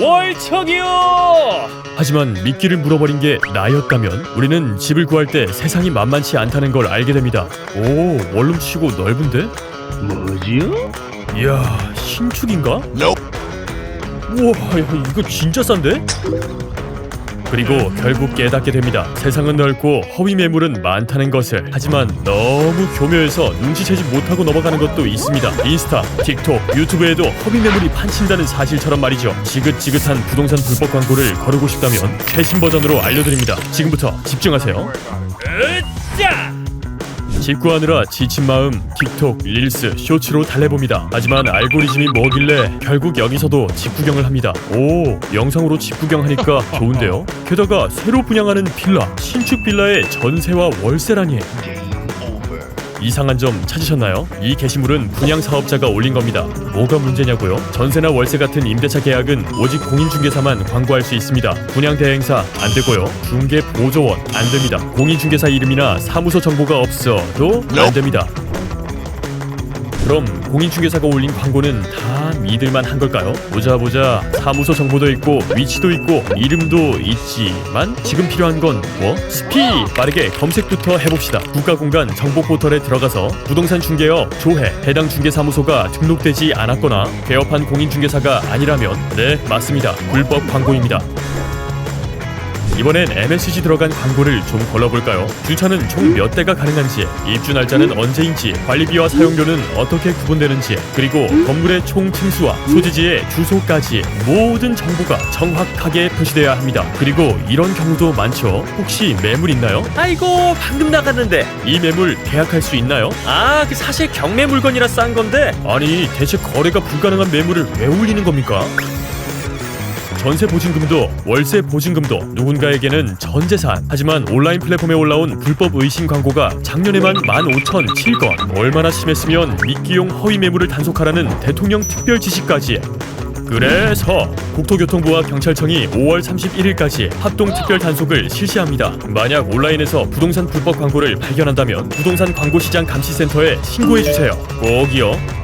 월척이요! 하지만 미끼를 물어버린 게 나였다면 우리는 집을 구할 때 세상이 만만치 않다는 걸 알게 됩니다. 오, 원룸치고 넓은데? 뭐지요? 이야, 신축인가? 우와, 야, 이거 진짜 싼데? 그리고 결국 깨닫게 됩니다. 세상은 넓고 허위 매물은 많다는 것을. 하지만 너무 교묘해서 눈치채지 못하고 넘어가는 것도 있습니다. 인스타, 틱톡, 유튜브에도 허위 매물이 판친다는 사실처럼 말이죠. 지긋지긋한 부동산 불법 광고를 거르고 싶다면 최신 버전으로 알려드립니다. 지금부터 집중하세요. 으쌰! 집 구하느라 지친 마음 틱톡, 릴스, 쇼츠로 달래봅니다. 하지만 알고리즘이 뭐길래 결국 여기서도 집 구경을 합니다. 오, 영상으로 집 구경하니까 좋은데요? 게다가 새로 분양하는 빌라, 신축 빌라의 전세와 월세라니. 이상한 점 찾으셨나요? 이 게시물은 분양 사업자가 올린 겁니다. 뭐가 문제냐고요? 전세나 월세 같은 임대차 계약은 오직 공인중개사만 광고할 수 있습니다. 분양 대행사 안 되고요. 중개 보조원 안 됩니다. 공인중개사 이름이나 사무소 정보가 없어도 안 됩니다. 그럼 공인중개사가 올린 광고는 다 믿을만 한 걸까요? 보자 보자 사무소 정보도 있고 위치도 있고 이름도 있지만 지금 필요한 건 뭐? 스피! 빠르게 검색부터 해봅시다 국가공간 정보 포털에 들어가서 부동산 중개업 조회 해당 중개사무소가 등록되지 않았거나 개업한 공인중개사가 아니라면 네 맞습니다 불법 광고입니다 이번엔 MSG 들어간 광고를 좀 걸러볼까요? 주차는 총 몇 대가 가능한지, 입주 날짜는 언제인지, 관리비와 사용료는 어떻게 구분되는지, 그리고 건물의 총 층수와 소지지의 주소까지 모든 정보가 정확하게 표시돼야 합니다. 그리고 이런 경우도 많죠. 혹시 매물 있나요? 아이고 방금 나갔는데 이 매물 계약할 수 있나요? 아 그 사실 경매 물건이라 싼 건데 아니 대체 거래가 불가능한 매물을 왜 올리는 겁니까? 전세 보증금도 월세 보증금도 누군가에게는 전 재산 하지만 온라인 플랫폼에 올라온 불법 의심 광고가 작년에만 15,007건 얼마나 심했으면 미끼용 허위 매물을 단속하라는 대통령 특별 지시까지 그래서 국토교통부와 경찰청이 5월 31일까지 합동 특별 단속을 실시합니다. 만약 온라인에서 부동산 불법 광고를 발견한다면 부동산 광고 시장 감시센터에 신고해 주세요. 꼭이요.